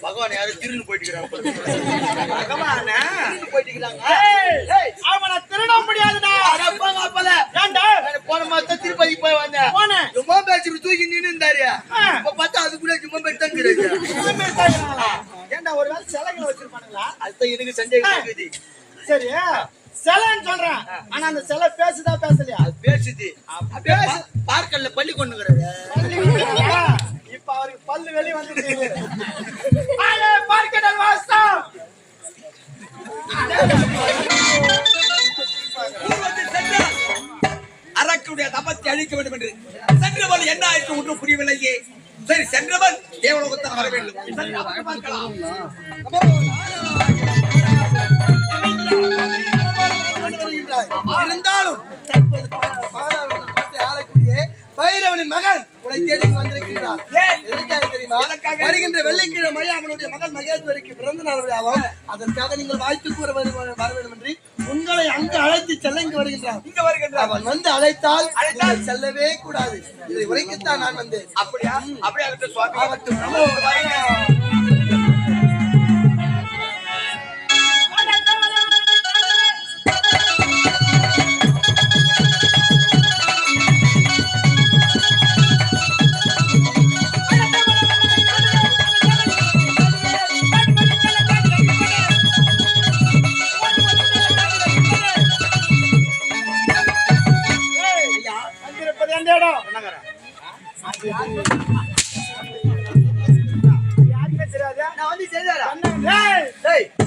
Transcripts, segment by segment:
பகவான் யாரும் திருன்னு போயிட்டு போயிட்டு திருட முடியாதுடா! போன மாசம் திருப்பதிக்கு போய் வந்தேன். போனேன். சும்மா பேச்சு தூக்கி நின்னு இருந்தாரு. இப்ப பார்த்தா அதுக்குள்ள சும்மா பேச்சு தான்? ஏன்டா ஒரு வேளை சிலைகளை வச்சிருப்பானுங்களா? அதுதான் எனக்கு சந்தேகம் சரி சிலைன்னு சொல்றேன். ஆனா அந்த சிலை பேசுதா பேசலையா? பேசுது. அப்படியே பா- பார்க்கல்ல பள்ளி கொண்டுங்கிறது பல்லு வெளி வந்துட்டு பார்க்கடல் வாசம். பூர்வத்தில் அரக்குடைய தபத்தை அழிக்க வேண்டும் என்று சென்றவன் என்ன ஆயிற்று ஒன்றும் புரியவில்லையே. சரி சென்றவன் தேவலோகத்தில் வர வேண்டும். பார்க்கலாம். இருந்தாலும் ஆளக்கூடிய பைரவனின் மகன் உன்னை தேடி வந்திருக்கிறார்? எதற்காக தெரியுமா? வருகின்ற வெள்ளிக்கிழமை அவனுடைய மகன் மகேஸ்வரிக்கு பிறந்த நாள் விழாவும் அதற்காக நீங்கள் கூற வரு- வர வேண்டும் என்று உங்களை அங்கு அழைத்து செல்ல இங்கு வருகின்றான் இங்க வருகின்றான் அவன் வந்து அழைத்தால் அழைத்தால்? செல்லவே கூடாது இதை உரைக்கத்தான் நான் வந்தேன் அப்படியா அப்படியா சுவாமி ஆகட்டும்.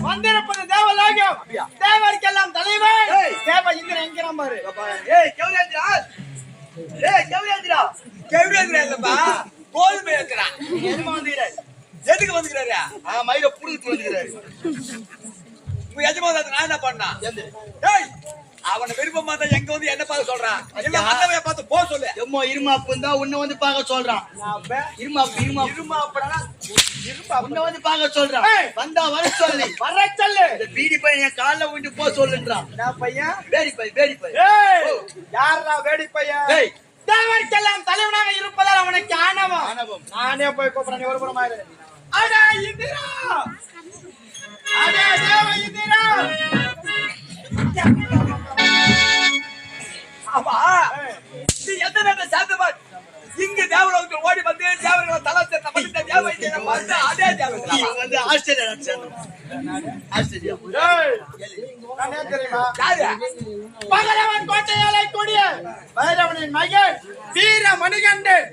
வந்திருப்பது தேவலோகம் தேவருக்கெல்லாம் தலைவன் தேவ இந்திரன் என்கிறான் பாரு ஏய் கௌரேந்திரா ஏய் கௌரேந்திரா கெவிடேந்திரா இல்லப்பா கோதுமை இருக்கிறான் எருமை வந்துகிறார் எதுக்கு வந்துக்கிறாரு ஆ மயில புடுங்கிட்டு வந்துகிறாரு எஜமான் நான் என்ன பண்ணா ஏய் அவனை விருப்பமா தான் எங்க வந்து என்ன பார்க்க சொல்றான் இல்ல மன்னவைய பார்த்து போ சொல்லு. எம்மோ இருமாப்பு தான் உன்னை வந்து பார்க்க சொல்றான். இருமாப்பு இருமாப்பு இருமா அப்படா இருப்பா உன்னை வந்து பார்க்க சொல்றான். வந்தா வர சொல்லி. வர சொல்லு. இந்த பீடி பையன் என் கால்ல விட்டு போ சொல்லுன்றான். நான் பையன்? வேடி பை வேடி பை. ஏய்! யாரா வேடி பையன். தேவருக்கெல்லாம் தலைவனாக இருப்பதால் அவனுக்கு ஆணவம். ஆணவம். நானே போய் கூப்பிடுறேன் ஒரு புறமா இரு. அடா இந்திரா! அடா தேவ இந்திரா! நீ எந்த நேரம் சேர்ந்தவன் இங்க தேவலோகத்தில் ஓடி வந்து தேவர்களை தலை சேர்த்த மனித தேவை பார்த்து அதே தேவர்களா இவன் வந்து ஆஸ்திரேலியா நாட்டு சேர்ந்தவன். ஆஸ்திரேலியா. ஏய் நானே தெரியுமா யாரு? பகலவன் கோட்டையாலை கூடிய பைரவனின் மகன் வீர மணிகண்டன்.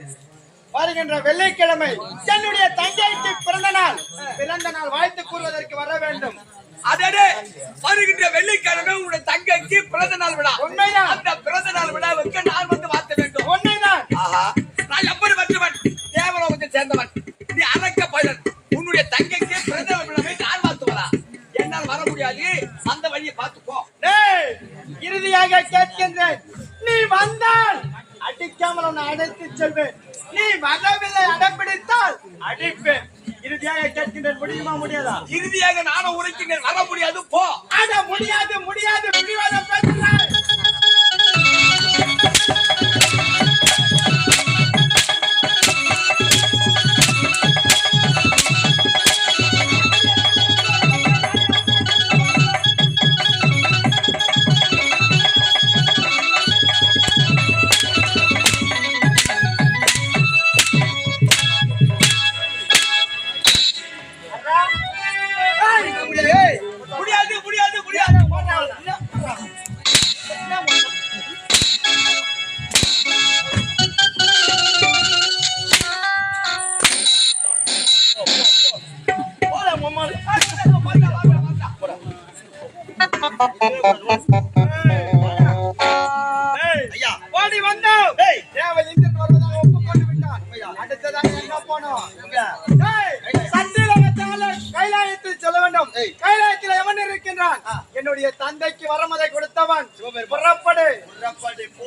வருகின்ற வெள்ளிக்கிழமை என்னுடைய தங்கைக்கு பிறந்த நாள். பிறந்த நாள் வாழ்த்து கூறுவதற்கு வர வேண்டும். அதே வருகின்ற வெள்ளிக்கிழமை உங்களுடைய தங்கைக்கு பிறந்த நாள் விழா. உண்மைதான். அந்த பிறந்த நாள் விழாவுக்கு நான் வந்து மாத்த வேண்டும். உண்மைதான். ஆஹா. நான் எப்படி வந்தவன்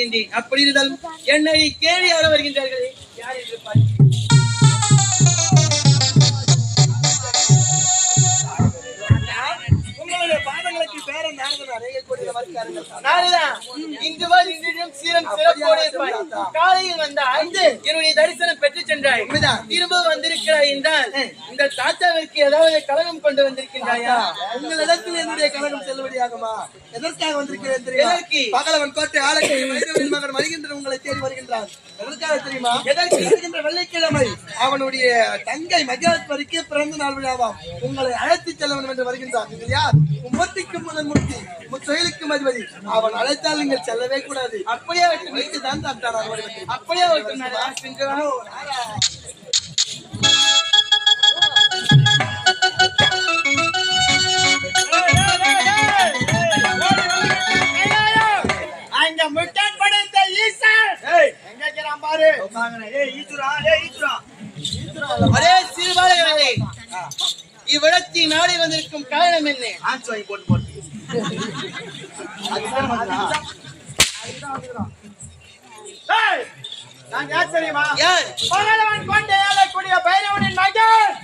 வருகின்றேன். அப்படி இருந்தாலும் என்னை கேள்வி யார வருகின்றார்களே யார் என்று பார்க்கிறேன். என்னுடைய தரிசனம் பெற்று சென்றாய் திரும்ப வந்திருக்கிறாய் என்றால் இந்த தாத்தாவிற்கு ஏதாவது கலகம் கொண்டு வந்திருக்கின்றாயா? உங்களிடத்தில் என்னுடைய கழகம் செல்லுபடியாகுமா? எதற்காக வந்திருக்கிறேன் தெரியுமா? எதற்கு? பகலவன் கோட்டை ஆலக்கை மகன் வருகின்ற உங்களை தேடி வருகின்றான். எதற்காக தெரியுமா? எதற்கு? வருகின்ற வெள்ளிக்கிழமை. அவனுடைய தங்கை மகேஸ்வரிக்கு பிறந்த நாள் விழாவாம். உங்களை அழைத்துச் செல்ல வேண்டும் என்று வருகின்றார். இது யார்? மும்மூர்த்திக்கு முதல் முத்தி முத்தொழிலுக்கும் அதிபதி அவன் அழைத்தால் நீங்கள் செல்லவே கூடாது. அப்படியே அவற்றை வைத்து தான் தாட்டான் அப்படியே அவற்றை என்ன ஏய், நான் யார் தெரியுமா யார் பகலவன் கொண்டு ஏழக்கூடிய பைரவனின் மகன்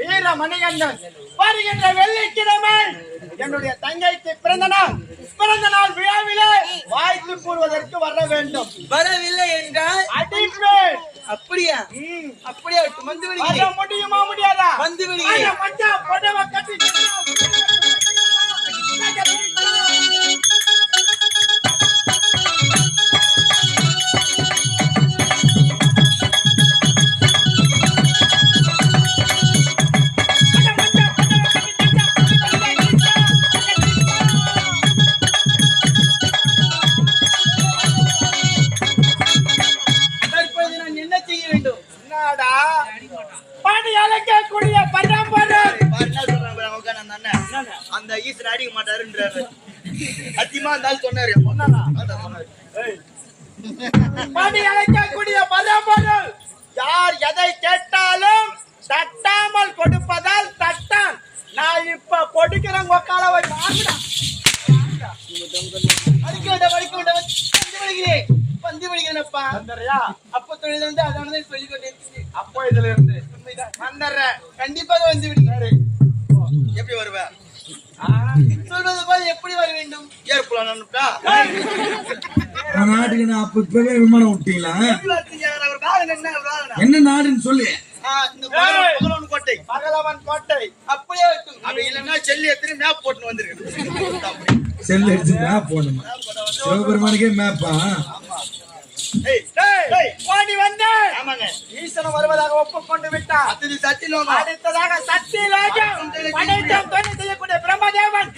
வீர மணிகண்டன் வருகின்ற வெள்ளிக்கிழமை என்னுடைய தங்கைக்கு பிறந்த நாள் இப்ப கொடுக்கிறேன் கொக்கால போய் வாங்குடா. அடிக்க வேண்டாம் அடிக்க வேண்டாம் வந்து விடுகிறேன் வந்து விடுகிறேன் அப்பா வந்துடுறியா அப்ப தொழில் வந்து அதானதை சொல்லிக் கொண்டிருக்கிறேன் அப்போ இதுல இருந்து வந்துடுறேன் கண்டிப்பாக வந்து விடுகிறேன் எப்படி வருவ? சொல்வது போல் எப்படி வர வேண்டும்? ஏற்புலாம் அனுப்பிட்டா நாட்டுக்கு நான் அப்ப இப்பவே விமானம் விட்டீங்களா? என்ன? நாடுன்னு சொல்லு. பகலவன் கோட்டை. பகலவன் கோட்டை. அப்படியே விட்டு அப்படி இல்லைன்னா செல்லி எத்தனை மேப் போட்டு வந்திருக்கு செல் அடிச்சு மேப் போடணுமா? சிவபெருமானுக்கே மேப்பா ஏய், ஏய், ஓடி வந்து. ஆமாங்க. ஈசனம் வருவதாக ஒப்புக்கொண்டு சத்தியம் அடுத்ததாக சக்தி லோகம் செய்யக்கூடிய பிரம்மதேவன்.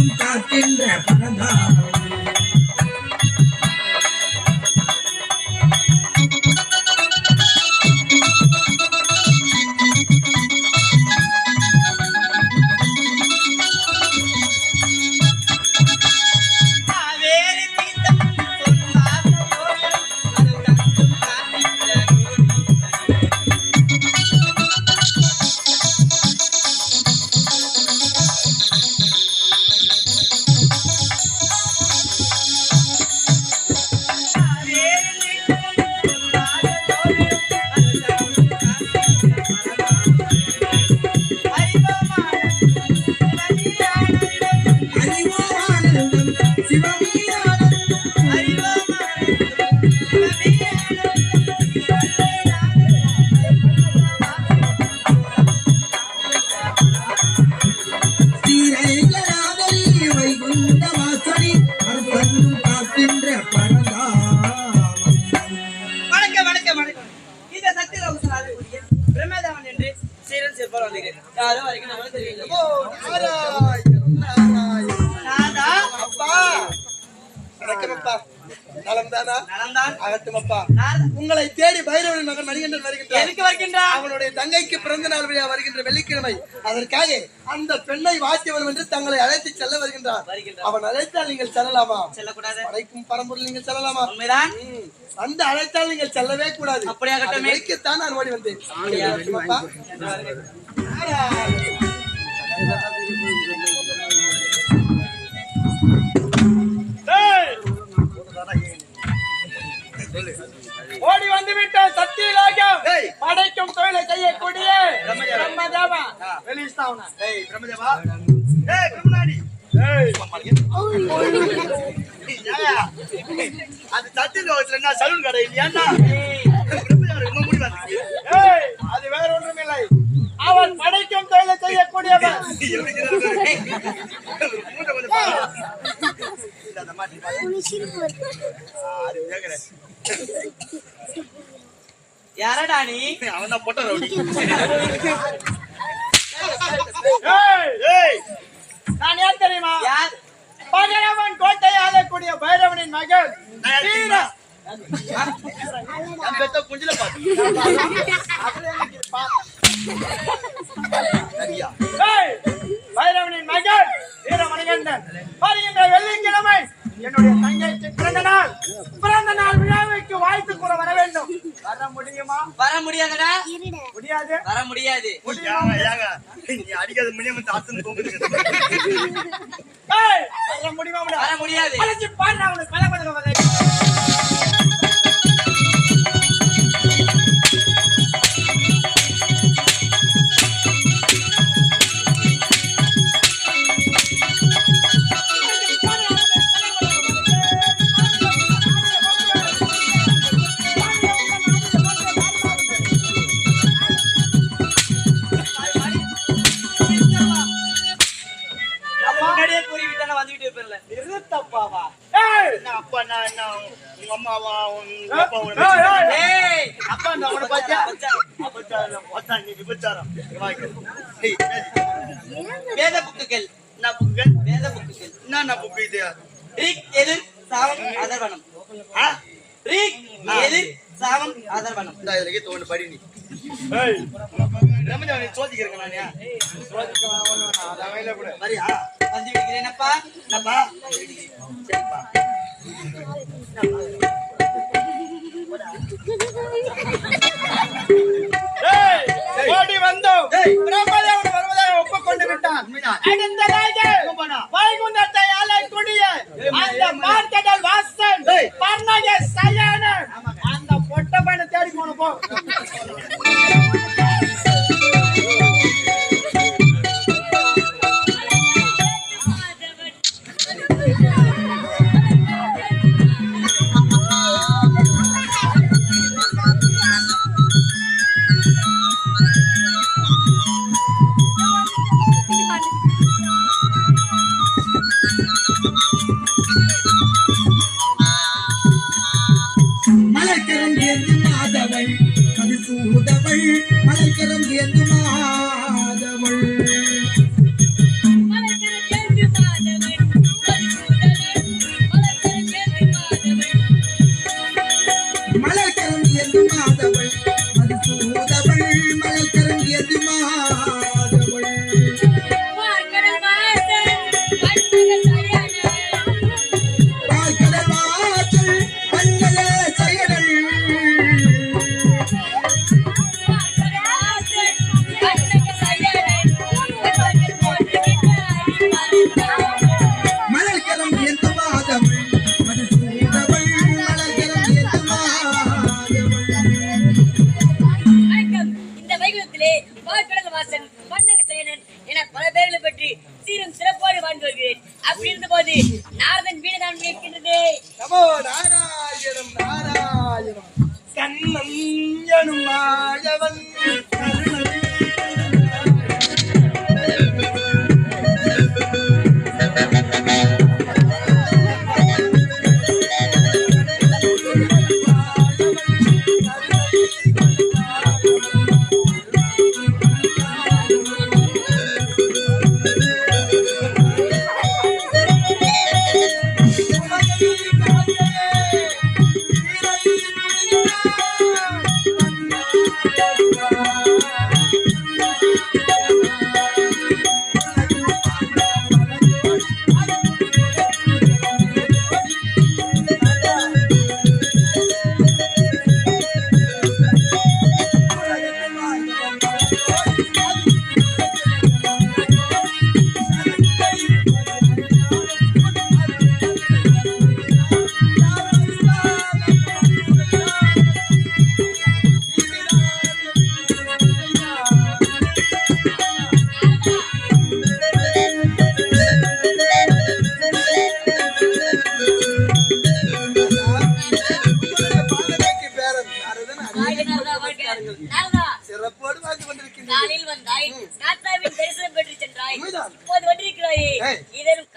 காக்கும் காக்கின்ற வெள்ளிக்கிழமை அதற்காக அந்த பெண்ணை வாத்தியவன் என்று தங்களை அழைத்து செல்ல வருகின்றார். அவன் அழைத்தால் நீங்கள் செல்லலாமா? செல்லக்கூடாது. படைக்கும் பரம்பொருள் நீங்கள் செல்லலாமா? உண்மைதான். வந்து அழைத்தால் நீங்கள் செல்லவே கூடாது. நான் ஓடி வந்தேன். அப்பா. ஓடி வந்து விட்டோம் சத்தியலோகம்! படைக்கும் தொழிலை செய்யக்கூடிய பிரம்மதேவா. வெளியிஸ்தா அவனை. ஏய் பிரம்மதேவா. ஏய் பிரம்மநாடி. ஏய்! அது சத்திய லோகத்துல என்ன சலூன் கடை இல்லையாண்டா இன்னும் முடிவா ஏய்! அது வேற ஒன்றுமில்லை அவன் படைக்கும் தொழிலை செய்யக்கூடியவன். நீ அவன் பொட்ட ரவுடி. வர முடியாதடா. முடியாது. வர முடியாது. ஏங்க, ஏங்க, நீ அடிக்காத முனியம் தாத்துன்னு தூங்குது. ஏய்! வர முடியுமா முடியாது உங்க அம்மாவா உங்க! அப்பா அப்பா பச்சா, விபச்சாரம் மொத்தம் நீ விபச்சாரம் வேத புக்குகள். என்ன புக்கு வேத புக்குகள். என்ன புக்கு இது? ரிக் எதிர் சாவம் அதர்வனம்? ரிக் எதிர் சாவம் அதர்வனம் இந்தா இதுல கீத்து ஒண்ணு படி நீ. ஏய்! ரமஜான் நீ சோதிக்கிறேங்க நானே வரியா? வந்து விடுகிறேனப்பா என்னப்பா? சரிப்பா! ஓடி வந்தோம்! பிரம்மதேவன் வருவதாக ஒப்புக்கொண்டு விட்டான். அடுத்ததாக போனா வைகுண்டத்தை ஆளக்கூடிய அந்த மார்க்கடல் வாசன் வீழ்ந்த போது நாரதன் வீடுதான் கேட்கின்றது நமோ நாராயணம் நாராயணம். கண்ணம் எனும் மாயவன் தாத்தாவின் தரிசனம். இப்போது வந்திருக்கிறாயே. இதேனும்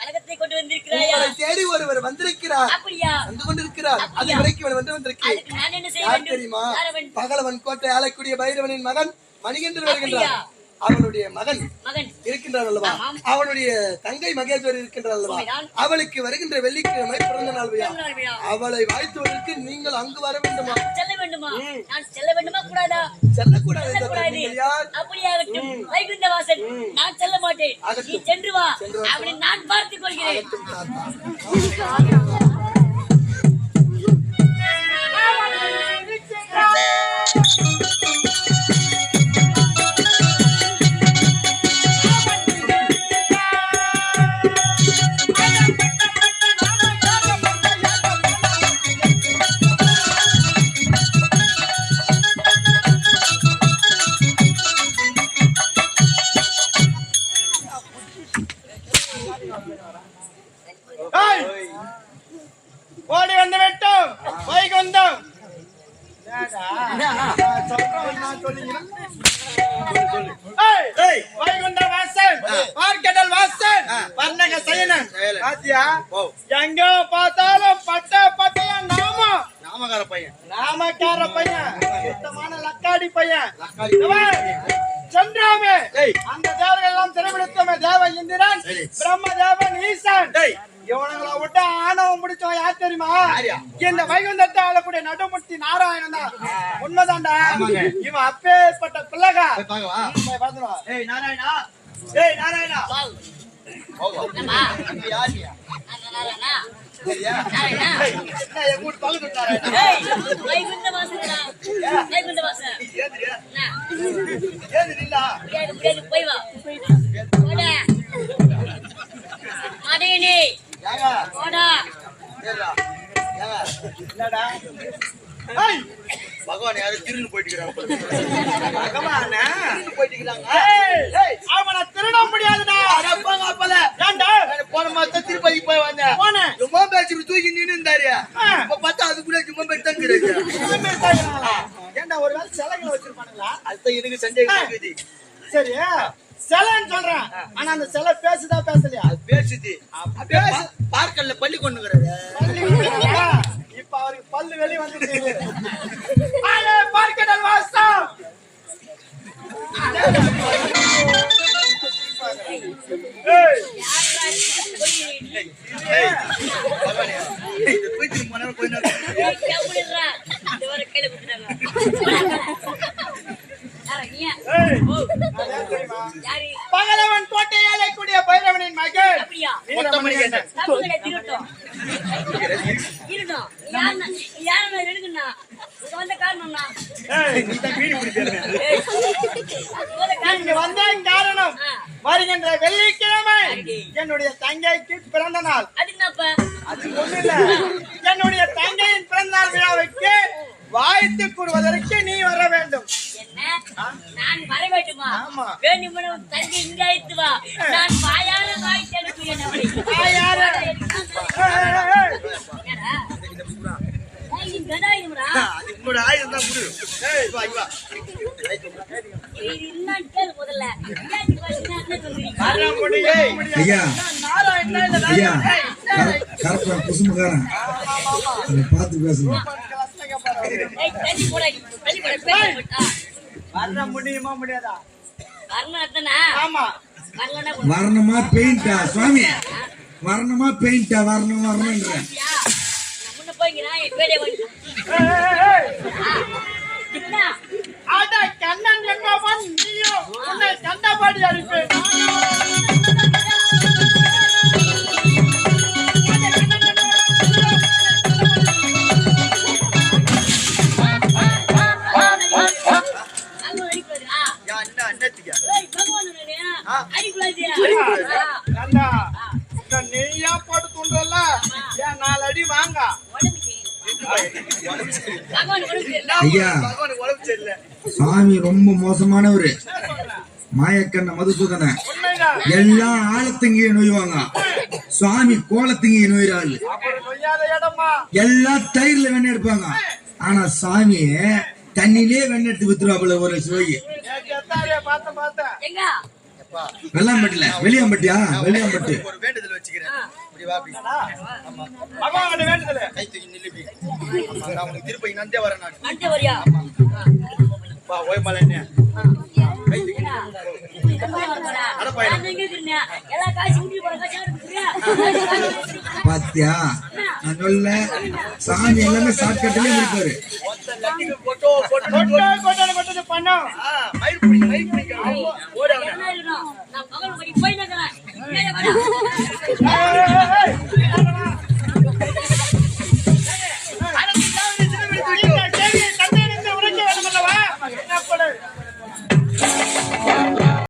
கொண்டு வந்திருக்கிறாயா? தேடி ஒருவர் வந்திருக்கிறார். அப்படியா? வந்து கொண்டிருக்கிறார். அது வரைக்கும் இவன் வந்து வந்திருக்கிறேன். அதுக்கு நான் என்ன செய்ய யார் வேண்டும்? தெரியுமா? பகலவன் கோட்டை ஆளக்கூடிய பைரவனின் மகன் மணிகண்டன் வருகின்றார்? அவனுடைய மகன் மகன். இருக்கின்றார் அல்லவா. அவனுடைய தங்கை மகேஸ்வரி இருக்கின்றார் அல்லவா. அவளுக்கு வருகின்ற வெள்ளிக்கிழமை பிறந்த நாள் விழா. அவளை வாழ்த்துவதற்கு நீங்கள் அங்கு வர வேண்டுமா? செல்ல வேண்டுமா? நான் செல்ல வேண்டுமா? கூடாதா? செல்லக்கூடாது அப்படியாகட்டும் வைகுந்த வாசன் நான் செல்ல மாட்டேன். நீ. சென்று வா. அவனை நான் பார்த்துக் கொள்கிறேன். தாத்தா. லக்காடி பையன். சந்திராமே அந்த தேவர்கள் எல்லாம் திரைவிடுத்தமே தேவ இந்திரன் பிரம்ம தேவன் ஈசன். இவனுங்களை விட்டு ஆணவம் முடிச்சவன் யார் தெரியுமா? இந்த வைகுந்தத்தை ஆளக்கூடிய நடுமுட்டி நாராயணன் தான். உண்மைதான்டா. இவன் அப்பேற்பட்ட பிள்ளைகா. நாராயணா. ஏய் நாராயணா. என்ன, என் கூட. என்ன? ஏது நில்லா? போய் வா. போடா. என்னடா? பகவான் யாரும் திருன்னு போயிட்டு பகவானே. அவனை திருட முடியாதுடா. ஏன்டா? போன மாசம் திருப்பதி போய் வந்தேன். போனேன். பேச்சு தூக்கி நின்று இருந்தாரு. இப்ப பார்த்தா அதுக்குள்ள சும்மா பேச்சு தான் திரும்பி இருக்காங்களா? ஏன்டா ஒருவேளை சிலைகளை வச்சிருப்பானுங்களா? அதுதான் எனக்கு சந்தேகம் சரி சிலைன்னு சொல்றேன். ஆனா அந்த சிலை பேசுதா பேசலையா? பேசுது. பேசு. பார்க்கல்ல பள்ளி விழுந்துருக்கா? இப்ப அவருக்கு பல்லு பார்க்கடல் வாசம் போயிட்டு கொஞ்ச நேரம் ஏய், கம்முனுடா. இந்த வர கையில கொடுத்துட்டாங்க. யாரா நீயா? ஏய், ஓ, அதான் தெரியுமா? யாரு? பகலவன் கோட்டையாலே கூடிய பைரவனின் மகன் அப்படியா? வீரமணிகண்டன். தப்புகளை திருட்டும். இருட்டும். நீ யாருன்னா? நீ யாருன்னா எடுக்கணும்னா? இங்க வந்த காரணம்னா? ஏய், நீ தான் வீடு பிடிக்கிறேன் ஏய், இங்க வந்த இங்கு காரணம். வந்த காரணம் ஆ. வருகின்ற வெள்ளிக்கிழமை என்னுடைய தங்கைக்கு பிறந்த நாள் அது என்னப்பா? அது ஒண்ணு இல்ல என்னுடைய தங்கையின் பிறந்த நாள் விழாவுக்கு வாழ்த்து கூறுவதற்கு நீ வர வேண்டும் என்ன? நான் வர வேண்டுமா? ஆமா. வேண்டுமென உன் தங்கை இங்க அழைத்து வா. நான் வாயார வாய்த்து அனுப்புகிறேன் அவளை. வாயார? ஏய், ஏய், ஏய், என்னடா? ஏய், நீ கடாயும்டா. அது உங்களோட ஆயுதம் தான் குடு ஏய் வா வா இது என்னன்னு கேளு முதல்ல. ஏன் நீ பேசுனா என்ன சொல்றீங்க? வர முடியாது, முடியாது. ஐயா ஐயா. கரெக்டா குசுமுகாரன் அதை பார்த்து பேசுங்க ஏய், தள்ளி போடா நீ. தள்ளி போடா, பேசி போட்டா. வர முடியுமா முடியாதா. வரணுமா பெயிண்டா சுவாமி வரணுமா பெயிண்டா வரணும் வரணுன்ற பாத்தியா? அட கண்ணன் என்பவன் நீயும் உன்னை கண்டபடி அடிப்பேன் ஐயா சாமி ரொம்ப மோசமானவரு. மாயக்கண்ண மதுசூதன. எல்லாம் ஆழத்திங்கிய நோய்வாங்க. சுவாமி கோலத்திங்கிய நோயிறாள் எல்லாம் தயிர்ல வெண்ணெய் எடுப்பாங்க. ஆனா சாமி தண்ணிலே வெண்ணெய் எடுத்து வித்துருவாப்புல ஒரு எங்க? வெள்ளாம்பட்டில. வெளியாம்பட்டியா? வெளியாம்பட்டி. அப்படி வாபி பகவான் வேண்டுதல. கை தூக்கி நில்லுபி நான் உனக்கு திருப்பி நந்தே வரேன் நான். நந்தே வரியா பா ஓய் மலை என்ன கை தூக்கி பாத்தியா? நான் சொல்ல சாமி எல்லாமே சாட்கட்டிலே இருப்பாரு. பண்ணா மயிர் பிடிக்க மயிர் பிடிக்க ஓடாங்க 哎哎哎